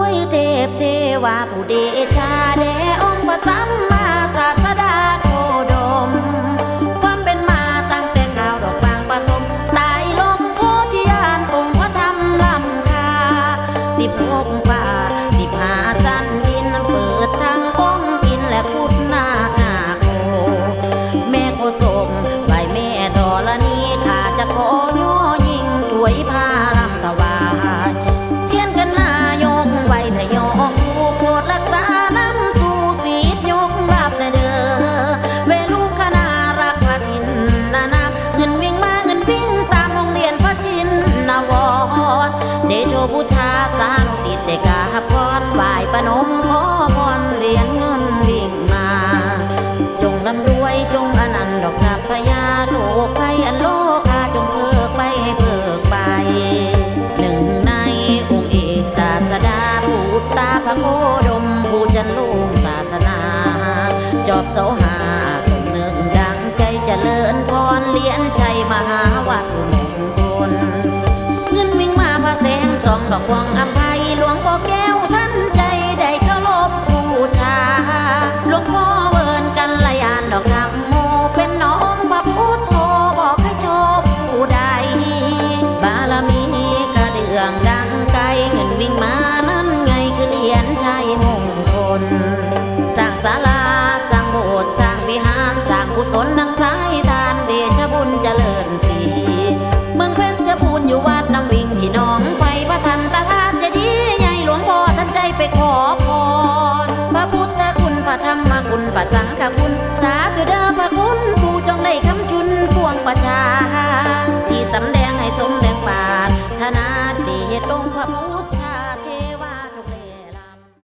วยเทพเทวาผู้เดชาแด่องค์พระสัมมาศาสดาโคดม ความเป็นมาตั้งแต่ข่าวดอกบางปฐมตายลมโพธิญาณองค์พระธรรมลำคาสิบหกฟ้า ร่ำรวยจงอนันต์ดอกสัพพยาโลกภัยอันโลกาจงเพิกไปให้เพิกไป หนึ่งในองค์เอกศาสดาบูตาพระโคดมผู้จันลุงศาสนา จอบเสาหาสมหนึ่งดังใจเจริญพรเลียนชัยมหาวัตถุมงคลเงินวิ่งมาพระแสงสองดอกพวงอำ มีกระเดื่องดังไกลเงินวิ่งมานั้นไงคือเหรียญชัยมงคลสร้างศาลาสร้างโบสถ์สร้างวิหารสร้างกุศลดังสายทานเดชบุญจเจริญสีเมืองเพชรบูบุญอยู่วัดน้ำวิ่งที่น้องไปพระธรรมตาธาตุจะดีใหญ่หลวงพ่อท่านใจไปขอพรพระพุทธคุณพระธรรมคุณพระสังฆคุณสาธุเด้อพระคุณผู้จงได้คำชุนพวงประชา เดชองค์พระพุทธ